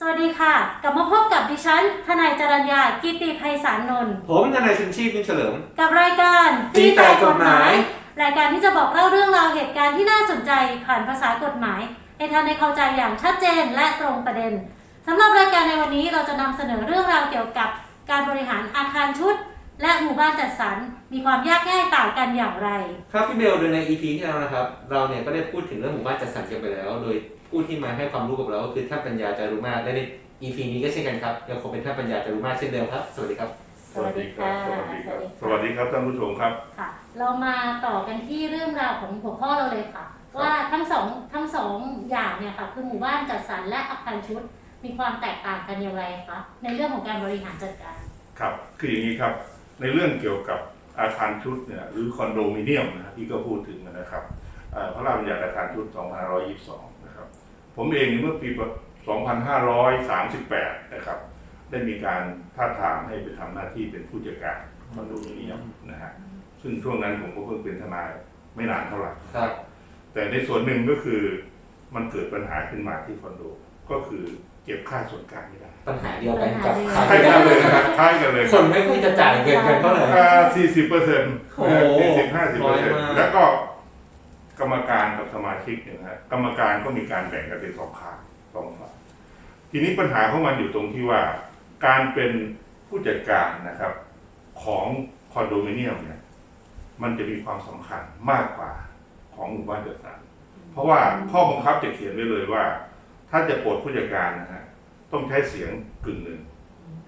สวัสดีค่ะ กลับมาพบกับดิฉัน ทนายจรัญญากิติไพศาลนนท์ผมทนายชุนชีพมินเฉลิม กับรายการตีแตกกฎหมาย รายการที่จะบอกเล่าเรื่องราวเหตุการณ์ที่น่าสนใจผ่านภาษากฎหมาย ให้ท่านได้เข้าใจอย่างชัดเจนและตรงประเด็นสำหรับรายการในวันนี้เราจะนำเสนอเรื่องราวเกี่ยวกับการบริหารอาคารชุด และหมู่บ้านจัดสรรมีความยากง่ายต่างกันอย่างไร ครับพี่เบลโดยใน EP ที่แล้วนะครับ เราเนี่ยก็ได้พูดถึงเรื่องหมู่บ้านจัดสรรกันไปแล้ว โดย ผู้ที่มาให้ความรู้กับเราก็คือท่านปัญญาจารุมาศและใน EP นี้ก็เช่นกันครับยังคงเป็นท่านปัญญาจารุมาศเช่นเดิมครับ สวัสดีครับ สวัสดีค่ะสวัสดีครับสสวัวัสสดีดีค่ะครับท่านผู้ชมครับ ค่ะ เรามาต่อกันที่เรื่องราวของหัวข้อเราเลยค่ะ ว่าทั้งสองทั้งสองอย่างเนี่ยค่ะคือหมู่บ้านจัดสรรและอาคารชุด มีความแตกต่างกันอย่างไรคะในเรื่องของการบริหารจัดการ ครับ คืออย่างนี้ครับ ในเรื่องเกี่ยวกับอาคารชุดเนี่ยหรือคอนโดมิเนียมนะครับที่ก็พูดถึงนะครับเอ่อพระราชบัญญัติอาคารชุด 2522นะครับ ผมเองเมื่อปี 2538 นะครับ ได้มีการท้าบทามให้ไปทำหน้าที่เป็นผู้จัดการคอนโดมิเนียมนะฮะซึ่งช่วงนั้นผมก็เพิ่งเป็นทนายไม่นานเท่าไหร่ครับ แต่ในส่วนหนึ่งก็คือมันเกิดปัญหาขึ้นมาที่คอนโด ก็คือเก็บค่าส่วนกลางไม่ได้ปัญหาเดียวกันกับปัญหาคราวเดีที่ยวแล้วเลยนะครับคล้ายกันเลยคนไม่ค่อยจะจ่ายเงินกันเท่าไหร่ สี่สิบเปอร์เซ็นต์โอ้โหสี่สิบห้าสิบน้เปออยร์เซ็นต์มาก แล้วก็ กรรมการกับสมาชิกเนี่ยนะฮะกรรมการก็มีการแบ่งกันเป็นสองข้างสองฝ่ายทีนี้ปัญหาของมันอยู่ตรงที่ว่า การเป็นผู้จัดการนะครับ ของคอนโดมิเนียมเนี่ยมันจะมีความสำคัญมากกว่าของหมู่บ้านจัดสรรเพราะว่าข้อบังคับจะเขียนไว้เลยว่า ถ้าจะปลดผู้จัดการนะฮะต้องใช้เสียงกึ่งหนึ่ง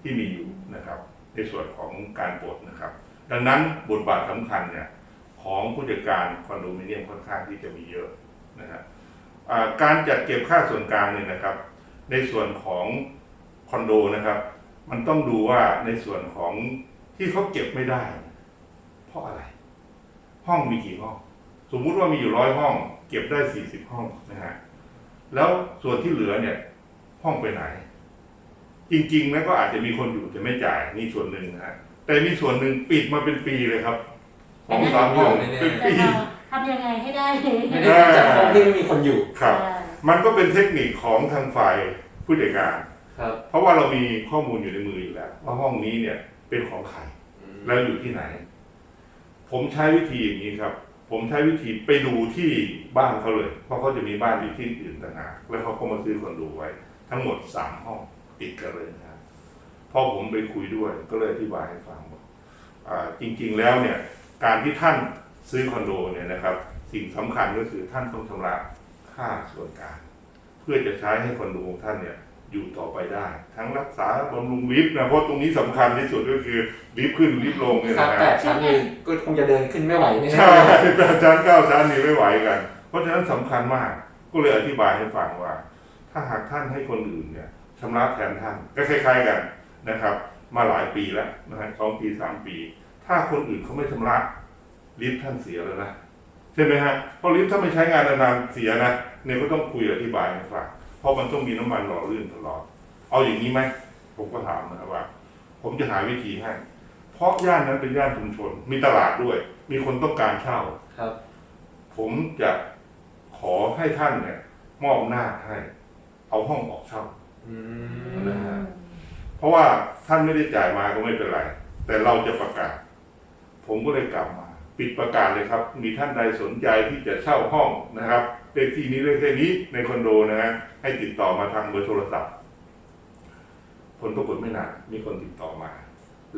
ที่มีอยู่นะครับ ในส่วนของการปลดนะครับ ดังนั้นบทบาทสำคัญเนี่ย ของผู้จัดการคอนโดมิเนียมค่อนข้างที่จะมีเยอะนะฮะการจัดเก็บค่าส่วนกลางเนี่ยนะครับ ในส่วนของคอนโดนะครับ มันต้องดูว่าในส่วนของที่เขาเก็บไม่ได้ เพราะอะไร ห้องมีกี่ห้อง สมมุติว่ามีอยู่ร้อยห้อง เก็บได้สี่สิบห้องนะฮะแล้วส่วนที่เหลือเนี่ย ห้องไปไหน จริงๆแล้วก็อาจจะมีคนอยู่แต่ไม่จ่ายนี่ส่วนหนึ่งนะฮะแต่มีส่วนหนึ่งปิดมาเป็นปีเลยครับ สองสามห้องเป็นแต่ปี เราทำยังไงให้ได้ไม่ได้จัดห้องที่ไม่มีคนอยู่ครับ มันก็เป็นเทคนิคของทางฝ่ายผู้จัดการ ครับเพราะว่าเรามีข้อมูลอยู่ในมืออยู่แล้ว ว่าห้องนี้เนี่ยเป็นของใคร แล้วอยู่ที่ไหน ผมใช้วิธีอย่างนี้ครับ ผมใช้วิธีไปดูที่บ้านเขาเลย เพราะเขาจะมีบ้านอยู่ที่อื่นต่างหากแล้วเขาก็มาซื้อคอนโดไว้ ทั้งหมดสามห้องติดกันเลยนะครับพอผมไปคุยด้วยก็เลยอธิบายให้ฟังว่าอ่าจริง ๆ แล้วเนี่ย การที่ท่านซื้อคอนโดเนี่ยนะครับ สิ่งสำคัญก็คือท่านต้องชำระค่าส่วนกลางเพื่อจะใช้ให้คอนโดของท่านเนี่ยอยู่ต่อไปได้ ทั้งรักษาบำรุงลิฟต์นะเพราะตรงนี้สำคัญที่สุดก็คือลิฟต์ขึ้นลิฟต์ลงเนี่ยครับนะแต่ฮะชั้นนี้ก็คงจะเดินขึ้นไม่ไหวแน่ๆใช่แปดชั้นเก้าชั้นนี่ไม่ไหวกัน เพราะฉะนั้นสำคัญมากก็เลยอธิบายให้ฟังว่า ถ้าหากท่านให้คนอื่นเนี่ยชำระแทนท่านก็คล้าย ๆกันนะครับ มาหลายปีแล้วนะฮะสองปีสามปี ถ้าคนอื่นเขาไม่ชำระลิฟต์ท่านเสียแล้วนะใช่ไหมฮะเพราะลิฟต์ถ้าไม่ใช้งานนานๆเสียนะเนี่ยก็ต้องคุยอธิบายให้ฟังเพราะมันต้องมีน้ำมันหล่อลื่นตลอด เอาอย่างนี้ไหมผมก็ถามนะครับว่า ผมจะหาวิธีให้เพราะย่านนั้นเป็นย่านชุมชน มีตลาดด้วย มีคนต้องการเช่าครับ ผมจะขอให้ท่านเนี่ย มอบหน้าจให้ เอาห้องออกเช่าอืมนะฮะเพราะว่าท่านไม่ได้จ่ายมาก็ไม่เป็นไร แต่เราจะประกาศ ผมก็เลยกลับมา ปิดประกาศเลยครับ มีท่านใดสนใจที่จะเช่าห้องนะครับเลขที่นี้เลขที่นี้ในคอนโดนะฮะให้ติดต่อมาทางเบอร์โทรศัพท์ ผลปรากฏไม่นานมีคนติดต่อมา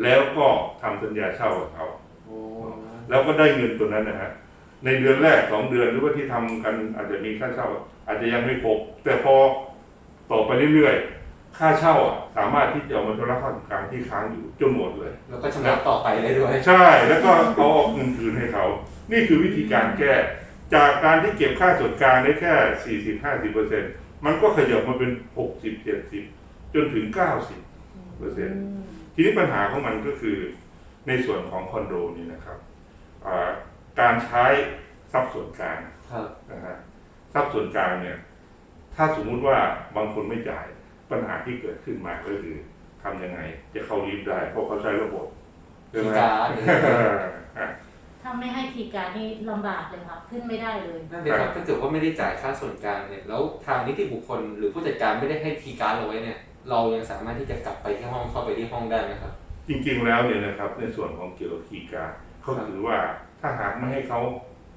แล้วก็ทำสัญญาเช่ากับเขาโอ้แล้วก็ได้เงินตัวนั้นนะฮะในเดือนแรกสองเดือนหรือว่าที่ทำกันอาจจะมีค่าเช่า อาจจะยังไม่ครบแต่พอต่อไปเรื่อยๆ ค่าเช่าอะสามารถที่จะเอามาชำระค่าส่วนกลางที่ค้างอยู่จนหมดเลย แล้วก็ชำระต่อไปได้ด้วย ใช่แล้วก็เอาออกเงินคืนให้เขา นี่คือวิธีการแก้ จากการที่เก็บค่าส่วนกลางได้แค่ 40 50เปอร์เซ็นต์มันก็ขยับมาเป็น 60 70 จนถึง 90เปอร์เซ็นต์ทีนี้ปัญหาของมันก็คือในส่วนของคอนโดนี่นะครับอ่าการใช้ทรัพย์ส่วนกลางครับ นะฮะทรัพย์ส่วนกลางเนี่ย ถ้าสมมุติว่าบางคนไม่จ่าย ปัญหาที่เกิดขึ้นมาก็คือทำยังไง จะเข้าลิฟต์ได้ เพราะเขาใช้ระบบใช่ไหมมีการอะถ้าไม่ให้คีย์การ์ดนี่ลำบากเลยค่ะขึ้นไม่ได้เลยนั่นเองครับถ้าเกิดว่าไม่ได้จ่ายค่าส่วนกลางเนี่ยแล้วทางนิติบุคคล หรือผู้จัดการไม่ได้ให้ทีย์การ์ดเราไว้เนี่ย เรายังสามารถที่จะกลับไปที่ห้องเข้าไปที่ห้องได้ไหมครับ จริงๆแล้วเนี่ยนะครับ ในส่วนของเกี่ยวกับคีย์การ์ดเขาถือว่าถ้าหากไม่ให้เขา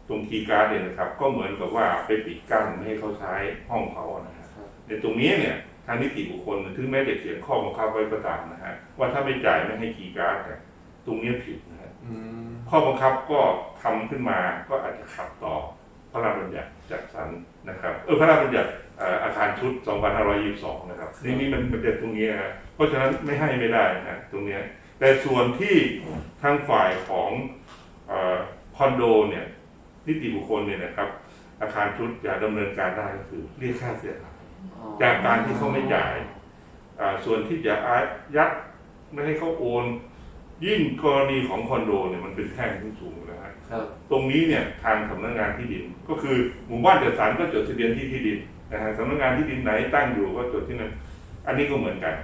ตรงคีย์การ์ดเนี่ยนะครับ ก็เหมือนกับว่าไปปิดกั้นไม่ให้เขาใช้ห้องเขานะครับครับในตรงนี้เนี่ย ทางนิติบุคคลถึงแม้จะเขียนข้อบังคับไว้ก็ตามนะฮะว่าถ้าไม่จ่ายไม่ให้คีย์การ์ดเนี่ยตรงนี้ผิดนะฮะอืมข้อบังคับก็ทำขึ้นมาก็อาจจะขัดต่อพระราชบัญญัติจัดสรรนะครับเออพระราชบัญญัติเอ่ออาคารชุด 2522 นะครับนี่นี่มันมันจะตรงนี้นะฮะเพราะฉะนั้นไม่ให้ไม่ได้นะฮะตรงเนี้ยแต่ส่วนที่ทางฝ่ายของเอ่อคอนโดเนี่ยนิติบุคคลเนี่ยนะครับอาคารชุดจะดำเนินการได้ก็คือเรียกค่าเสียหาย จากการที่เขาไม่จ่ายอ่าส่วนที่จะอายัดไม่ให้เขาโอน ยิ่งกรณีของคอนโดเนี่ยมันเป็นแท่งที่สูงนะฮะครับตรงนี้เนี่ยทางสำนักงานที่ดิน ก็คือหมู่บ้านจัดสรรก็จดทะเบียนที่ที่ดินนะฮะสำนักงานที่ดินไหนตั้งอยู่ก็จดที่นั่นอันนี้ก็เหมือนกัน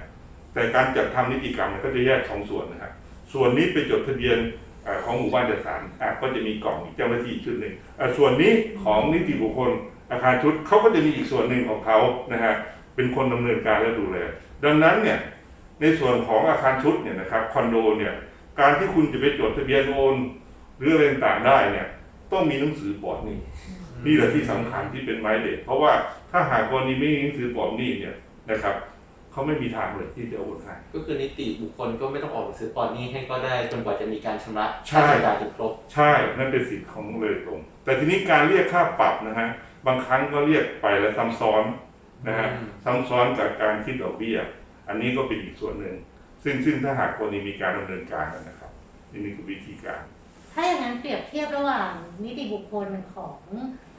แต่การจัดทำนิติกรรมเนี่ยก็จะแยกสองส่วนนะครับส่วนนี้ไปจดทะเบียนเอ่อของหมู่บ้านจัดสรรอะก็จะมีกล่องอีกเจ้าหน้าที่อีกชุดหนึ่งอะส่วนนี้ของนิติบุคคล อาคารชุดเขาก็จะมีอีกส่วนหนึ่งของเขานะฮะเป็นคนดำเนินการและดูแลดังนั้นเนี่ยในส่วนของอาคารชุดเนี่ยนะครับคอนโดเนี่ยการที่คุณจะไปจดทะเบียนโอนหรืออะไรต่างๆได้เนี่ยต้องมีหนังสือปลอดหนี้นี่แหละที่สำคัญที่เป็นไม้เด็ดเพราะว่าถ้าหากกรณีไม่มีหนังสือปลอดหนี้เนี่ยนะครับเขาไม่มีทางเลยที่จะโอนให้ก็คือนิติบุคคลก็ไม่ต้องออกหนังสือปลอดหนี้ให้ก็ได้จนกว่าจะมีการชำระใช่ค่าส่วนกลางถึงครบ ใช่ นั่นเป็นสิทธิ์ของเลยตรง แต่ทีนี้การเรียกค่าปรับนะฮะ บางครั้งก็เรียกไปแล้วซ้ำซ้อนนะฮะอืมซ้ำซ้อนกับการคิดดอกเบี้ย อันนี้ก็เป็นอีกส่วนหนึ่ง ซึ่งซึ่งถ้าหากคนนี้มีการดำเนินการนะครับนี่นี่คือวิธีการ ถ้าอย่างนั้นเปรียบเทียบระหว่างนิติบุคคลของ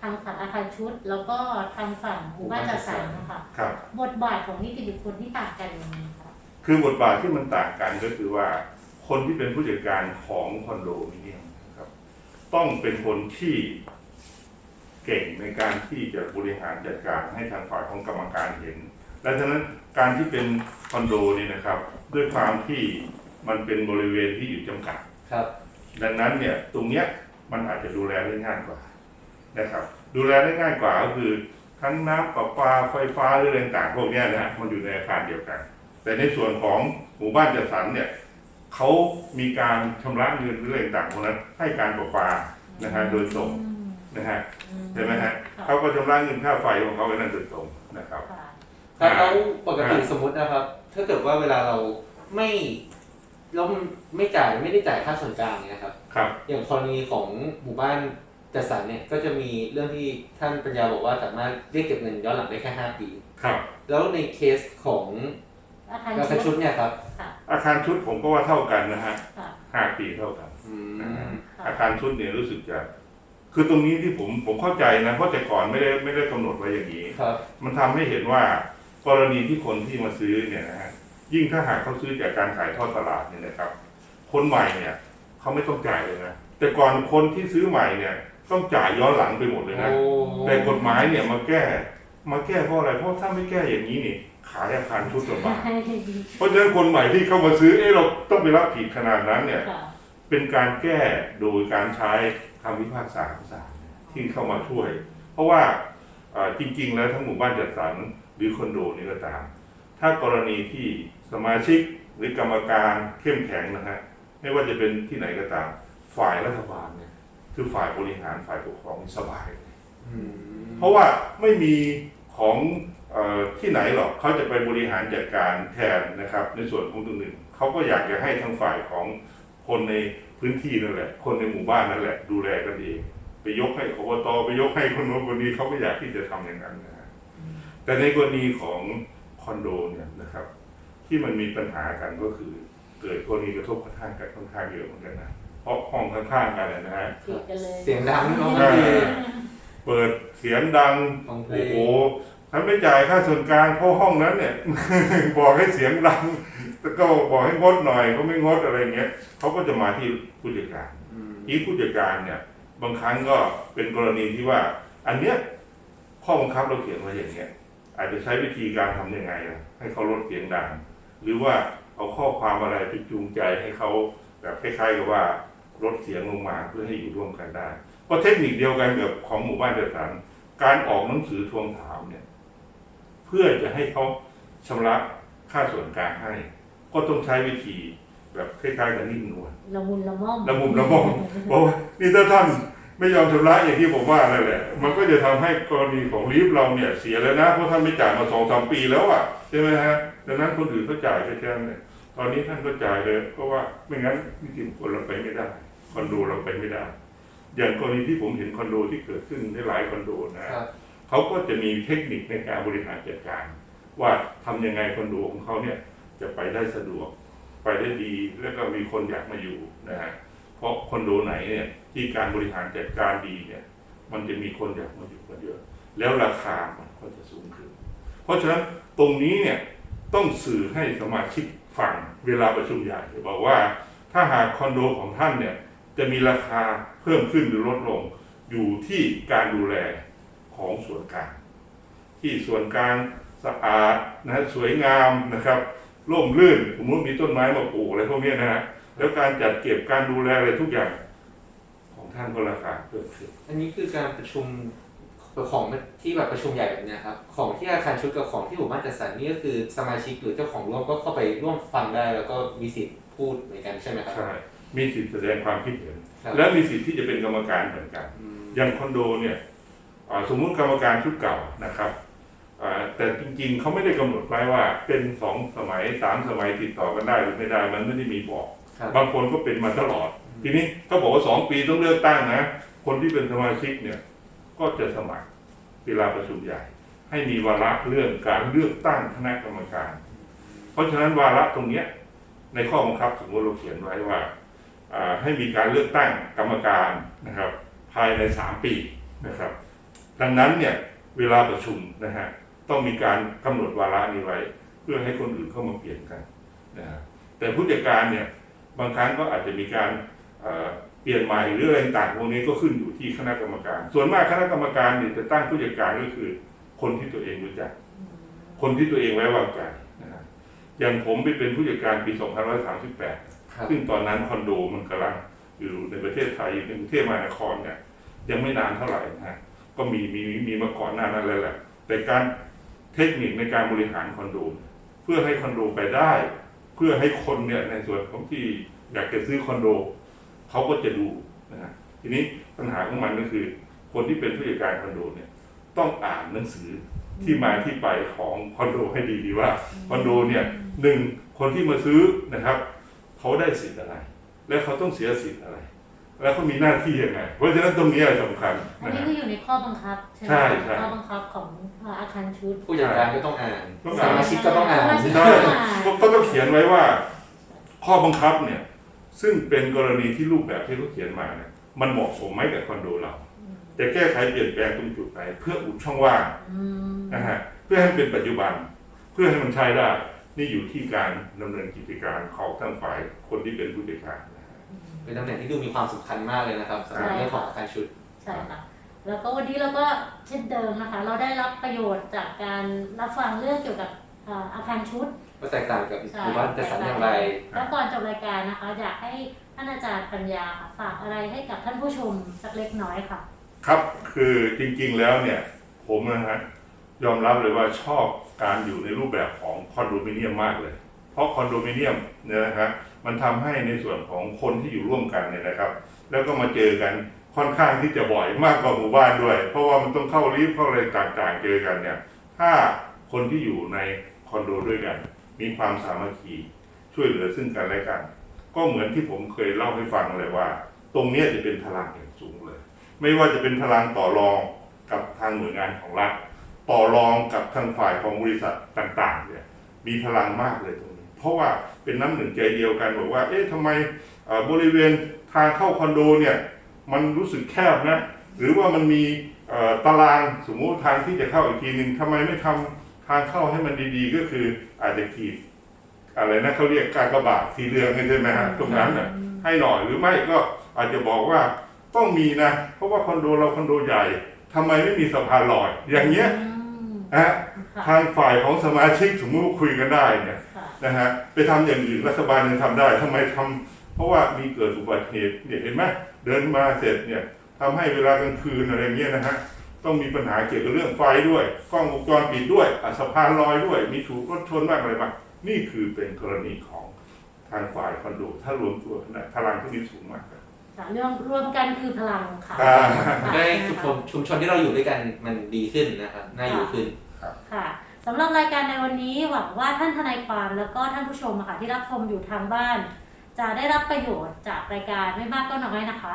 ทางฝั่งอาคารชุด แล้วก็ทางฝั่งหมู่บ้านจัดสรรนะคะครับบทบาทของนิติบุคคลที่ต่างกันยังไงคะคือบทบาทที่มันต่างกันก็คือว่าคนที่เป็นผู้จัดการของคอนโดมิเนียมนะครับ ต้องเป็นคนที่ เก่งในการที่จะบริหารจัดการให้ทางฝ่ายของกรรมการเห็น และฉะนั้นการที่เป็นคอนโดนี่นะครับ ด้วยความที่มันเป็นบริเวณที่อยู่จำกัดครับ ดังนั้นเนี่ยตรงเนี้ยมันอาจจะดูแลได้ง่ายกว่านะครับ ดูแลได้ง่ายกว่าก็คือทั้งน้ำประปาไฟฟ้าหรืออะไรต่างๆพวกเนี้ยนะฮะมันอยู่ในอาคารเดียวกัน แต่ในส่วนของหมู่บ้านจัดสรรเนี่ยเขามีการชำระเงินหรืออะไรต่างๆพวกนั้น ให้การประปานะฮะโดยตรงอืม นะฮะอืเห็นไหมฮะค่ะเขาก็ชำระเงินค่าไฟของเขาไว้นั่นโดยตรงนะครับค่ะครับแล้วปกติอ่าสมมตินะครับ ถ้าเกิดว่าเวลาเราไม่เราไม่จ่ายไม่ได้จ่ายค่าส่วนกลางเนี่ยครับครับ อย่างกรณีของหมู่บ้านจัดสรรเนี่ยก็จะมีเรื่องที่ท่านปัญญาบอกว่าสามารถเรียกเก็บเงินย้อนหลังได้แค่5ปีครับ แล้วในเคสของอาคารราคาชุชุดดเนี่ยครับค่ะอาคารชุดผมก็ว่าเท่ากันนะฮะค่ะห้าปีเท่ากันอืมอาคารชุดเนี่ยรู้สึกจะ คือตรงนี้ที่ผมผมเข้าใจนะเพราะแต่ก่อนไม่ได้ไม่ได้กำหนดไว้อย่างนี้ ครับ มันทำให้เห็นว่ากรณีที่คนที่มาซื้อเนี่ยนะฮะยิ่งถ้าหากเขาซื้อจากการขายทอดตลาดเนี่ยนะครับ คนใหม่เนี่ยเขาไม่ต้องจ่ายเลยนะ แต่ก่อนคนที่ซื้อใหม่เนี่ยต้องจ่ายย้อนหลังไปหมดเลยนะโอ้แต่กฎหมายเนี่ยมาแก้มาแก้เพราะอะไรเพราะถ้าไม่แก้อย่างนี้นี่ขายอาคารชุดลำบากเพราะฉะนั้นคนใหม่ที่เข้ามาซื้อเอ๊ะเราต้องไปรับผิดขนาดนั้นเนี่ย ค่ะ เป็นการแก้โดยการใช้คำพิพากษาของศาลที่เข้ามาช่วย เพราะว่าเอ่อจริง ๆ แล้วทั้งหมู่บ้านจัดสรรหรือคอนโดนี่ก็ตาม ถ้ากรณีที่สมาชิกหรือกรรมการเข้มแข็งนะฮะไม่ว่าจะเป็นที่ไหนก็ตาม ฝ่ายรัฐบาลเนี่ยคือฝ่ายบริหารฝ่ายปกครองสบายอืมเพราะว่าไม่มีของเออที่ไหนหรอกเขาจะไปบริหารจัดการแทนนะครับ ในส่วนของตรงหนึ่งเขาก็อยากจะให้ทางฝ่ายของ คนในพื้นที่นั่นแหละ คนในหมู่บ้านนั่นแหละ ดูแลกันเอง ไปยกให้อบตไปยกให้คนโน้นคนนี้เขาก็อยากที่จะทำอย่างนั้นนะฮะแต่ในกรณีของคอนโดเนี่ยนะครับ ที่มันมีปัญหากันก็คือ เกิดกรณีกระทบกระทั่งกันค่อนข้างเยอะเหมือนกันนะเพราะห้องข้างๆกันนะฮะติดกันเลยเสียงดังเนาะใช่เปิดเสียงดังฟังเพลโอ้งโหฉันไม่จ่ายค่าส่วนกลางเพราะห้องนั้นเนี่ย บอกให้เสียงดัง แล้วก็บอกให้งดหน่อยก็ไม่งดอะไรเงี้ยเขาก็จะมาที่ผู้จัดการอืมที่ผู้จัดการเนี่ย บางครั้งก็เป็นกรณีที่ว่า อันเนี้ยข้อบังคับเราเขียนไว้อย่างเงี้ย อาจจะใช้วิธีการทำยังไงล่ะให้เขาลดเสียงดังหรือว่าเอาข้อความอะไรไปจูงใจให้เขาแบบคล้ายๆกับว่าลดเสียงลงมาเพื่อให้อยู่ร่วมกันได้เพราะเทคนิคเดียวกันกับของหมู่บ้านจัดสรรการออกหนังสือทวงถามเนี่ย เพื่อจะให้เขาชำระค่าส่วนกลางให้ ก็ต้องใช้วิธีแบบคล้ายๆกับนิ่มนวลละมุนละม่อมละมุนละม่อมบอกว่านี่ถ้าท่านไม่ยอมชำระอย่างที่ผมว่านั่นแหละ มันก็จะทำให้กรณีของลีฟเราเนี่ยเสียแล้วนะ เพราะท่านไม่จ่ายมาสองสามปีแล้วอะใช่ไหมฮะ ดังนั้นคนอื่นเขาจ่ายไปแทนเนี่ยตอนนี้ท่านก็จ่ายเลย เพราะว่าไม่งั้นนิติบุคคลเราไปไม่ได้ คอนโดเราไปไม่ได้ อย่างกรณีที่ผมเห็นคอนโดที่เกิดขึ้นในหลายคอนโดนะครับเขาก็จะมีเทคนิคในการบริหารจัดการ ว่าทำยังไงคอนโดของเขาเนี่ย จะไปได้สะดวก ไปได้ดี แล้วก็มีคนอยากมาอยู่นะฮะเพราะคอนโดไหนเนี่ยที่การบริหารจัดการดีเนี่ย มันจะมีคนอยากมาอยู่กันเยอะแล้วราคามันก็จะสูงขึ้น เพราะฉะนั้นตรงนี้เนี่ยต้องสื่อให้สมาชิกฟังเวลาประชุมใหญ่บอกว่าถ้าหากคอนโดของท่านเนี่ยจะมีราคาเพิ่มขึ้นหรือลดลง อยู่ที่การดูแลของส่วนกลางที่ส่วนกลางสะอาดนะฮะสวยงามนะครับ ร่มรื่นสมมติมีต้นไม้มาปลูกอะไรพวกเนี้ยนะฮะแล้วการจัดเก็บการดูแลอะไรทุกอย่าง ของท่านก็ราคาเพิ่มขึ้นอันนี้คือการประชุมของที่แบบประชุมใหญ่แบบเนี้ยครับของที่อาคารชุดกับของที่หมู่บ้านจัดสรรนี่ก็คือสมาชิกหรือเจ้าของร่วมก็เข้าไปร่วมฟังได้ แล้วก็มีสิทธิ์พูดเหมือนกันใช่ไหมครับใช่มีสิทธิแสดงความคิดเห็นครับและมีสิทธิ์ที่จะเป็นกรรมการเหมือนกันอืมอย่างคอนโดเนี่ยอ่าสมมุติกรรมการชุดเก่านะครับอ่า แต่จริงๆ เขาไม่ได้กำหนดไว้ว่า เป็นสองสมัยสามสมัยติดต่อกันได้หรือไม่ได้มันไม่ได้มีบอกครับบางคนก็เป็นมาตลอด ทีนี้เขาบอกว่าสองปีต้องเลือกตั้งนะ คนที่เป็นสมาชิกเนี่ย ก็จะสมัครเวลาประชุมใหญ่ ให้มีวาระเรื่องการเลือกตั้งคณะกรรมการ เพราะฉะนั้นวาระตรงเนี้ยในข้อบังคับสมมติเราเขียนไว้ว่าอ่าให้มีการเลือกตั้งกรรมการนะครับ ภายในสามปีนะครับ ดังนั้นเนี่ยเวลาประชุมนะฮะ ต้องมีการกำหนดวาระนี้ไว้ เพื่อให้คนอื่นเข้ามาเปลี่ยนกันนะฮะแต่ผู้จัดการเนี่ยบางครั้งก็อาจจะมีการเอ่อเปลี่ยนใหม่หรืออะไรต่างๆพวกนี้ก็ขึ้นอยู่ที่คณะกรรมการ ส่วนมากคณะกรรมการเนี่ยจะตั้งผู้จัดการก็คือ คนที่ตัวเองรู้จัก คนที่ตัวเองไว้วางใจนะฮะอย่างผมไปเป็นผู้จัดการปี 2538ครับซึ่งตอนนั้นคอนโดมันกำลังอยู่ในประเทศไทยในกรุงเทพมหานครเนี่ยยังไม่นานเท่าไหร่นะฮะก็มีมีมีมาก่อนหน้านั้นแล้วแหละแต่การ เทคนิคในการบริหารคอนโด เพื่อให้คอนโดไปได้ เพื่อให้คนเนี่ยในส่วนของที่อยากจะซื้อคอนโดเขาก็จะดูนะฮะทีนี้ปัญหาของมันก็คือ คนที่เป็นผู้จัดการคอนโดเนี่ยต้องอ่านหนังสือที่มาที่ไปของคอนโดให้ดีๆว่าคอนโดเนี่ยหนึ่งคนที่มาซื้อนะครับเขาได้สิทธิ์อะไร และเขาต้องเสียสิทธิ์อะไร แล้วเขามีหน้าที่ยังไง เพราะฉะนั้นตรงนี้สำคัญอันนะนี้ฮะ คืออยู่ในข้อบังคับ ใช่ไหมใช่ใช่ ข้อบังคับของอ่าอาคารชุดผู้จัดการก็ต้องอ่านต้องสอ่าน มาชิกก็ต้องอ่านสมาชิกใช่ก็ก็ต้องเขียนไว้ว่า ข้อบังคับเนี่ย ซึ่งเป็นกรณีที่รูปแบบที่เขาเขียนมาเนี่ยมันเหมาะสมไหมกับคอนโดเรา จะแก้ไขเปลี่ยนแปลงตรงจุดไหนเพื่ออุดช่องว่างอืมนะฮะเพื่อให้มันเป็นปัจจุบัน เพื่อให้มันใช้ได้ นี่อยู่ที่การดำเนินกิจการของทั้งฝ่ายคนที่เป็นผู้จัดการนะฮะ เป็นตำแหน่งที่ดูมีความสำคัญมากเลยนะครับสำหรับเรื่องของอาคารชุดใช่ค่ะแล้วก็วันนี้เราก็เช่นเดิมนะคะ เราได้รับประโยชน์จากการรับฟังเรื่องเกี่ยวกับอ่าอาคารชุดก็แตกต่างกับใช่หมู่บ้านจัดสรรอย่างไร แล้วก่อนจบรายการนะคะ อยากให้ท่านอาจารย์ปัญญาค่ะฝากอะไรให้กับท่านผู้ชมสักเล็กน้อยค่ะ ครับคือจริงๆแล้วเนี่ย ผมนะฮะยอมรับเลยว่าชอบการอยู่ในรูปแบบของคอนโดมิเนียมมากเลย เพราะคอนโดมิเนียมเนี่ยนะครับมันทำให้ในส่วนของคนที่อยู่ร่วมกันเนี่ยนะครับ แล้วก็มาเจอกันค่อนข้างที่จะบ่อยมากกว่าหมู่บ้านด้วย เพราะว่ามันต้องเข้าลิฟต์เข้าอะไรต่างๆเจอกันเนี่ยถ้าคนที่อยู่ในคอนโดด้วยกัน มีความสามัคคีช่วยเหลือซึ่งกันและกัน ก็เหมือนที่ผมเคยเล่าให้ฟังเลยว่า ตรงนี้จะเป็นพลังอย่างสูงเลย ไม่ว่าจะเป็นพลังต่อรองกับทางหน่วยงานของรัฐต่อรองกับทางฝ่ายของบริษัทต่างๆเนี่ยมีพลังมากเลยตรงนี้ เพราะว่าเป็นน้ำหนึ่งใจเดียวกันบอกว่า เอ๊ะทำไมเอ่อบริเวณทางเข้าคอนโดเนี่ยมันรู้สึกแคบนะ หรือว่ามันมีเอ่อตารางสมมุติทางที่จะเข้าอีกทีหนึ่งทำไมไม่ทำทางเข้าให้มันดีๆ ก็คืออาจจะขีดอะไรนะเขาเรียกการกระบาดสีเหลืองใช่ไหมฮะตรงนั้นน่ะให้หน่อยหรือไม่ก็อาจจะบอกว่าต้องมีนะ เพราะว่าคอนโดเราคอนโดใหญ่ทำไมไม่มีสะพานลอย อย่างเงี้ยม นะฮะค่ะทางฝ่ายของสมาชิกสมมติว่าคุยกันได้เนี่ยค่ะนะฮะไปทำอย่างอื่นรัฐบาลยังทำได้ทำไมทำเพราะว่ามีเกิดอุบัติเหตุเนี่ยเห็นไหมเดินมาเสร็จเนี่ยทำให้เวลากลางคืนอะไรเงี้ยนะฮะต้องมีปัญหาเกี่ยวกับเรื่องไฟด้วยกล้องวงจรปิดด้วยอะสะพานลอยด้วย มีถูกรถชนบ้างอะไรบ้างนี่คือเป็นกรณีของทางฝ่ายคอนโดถ้ารวมตัวนะพลังที่มีสูงมาก ครับค่ะเรื่องรวมกันคือพลังค่ะอ่าได้ชุมชนชุมชนที่เราอยู่ด้วยกันมันดีขึ้นนะครับน่าอยู่ขึ้น ค่ะสำหรับรายการในวันนี้หวังว่าท่านทนายความแล้วก็ท่านผู้ชมอะค่ะที่รับชมอยู่ทางบ้าน จะได้รับประโยชน์จากรายการไม่มากก็น้อยนะคะ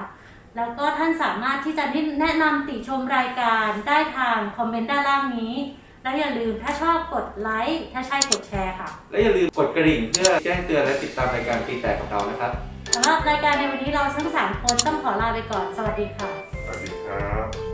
แล้วก็ท่านสามารถที่จะแนะนำติชมรายการได้ทางคอมเมนต์ด้านล่างนี้ และอย่าลืมถ้าชอบกดไลค์ถ้าใช่กดแชร์ค่ะ และอย่าลืมกดกระดิ่งเพื่อแจ้งเตือนและติดตามรายการตีแตกของเรานะครับ สำหรับรายการในวันนี้เราทั้งสามคนต้องขอลาไปก่อน สวัสดีค่ะ สวัสดีครับ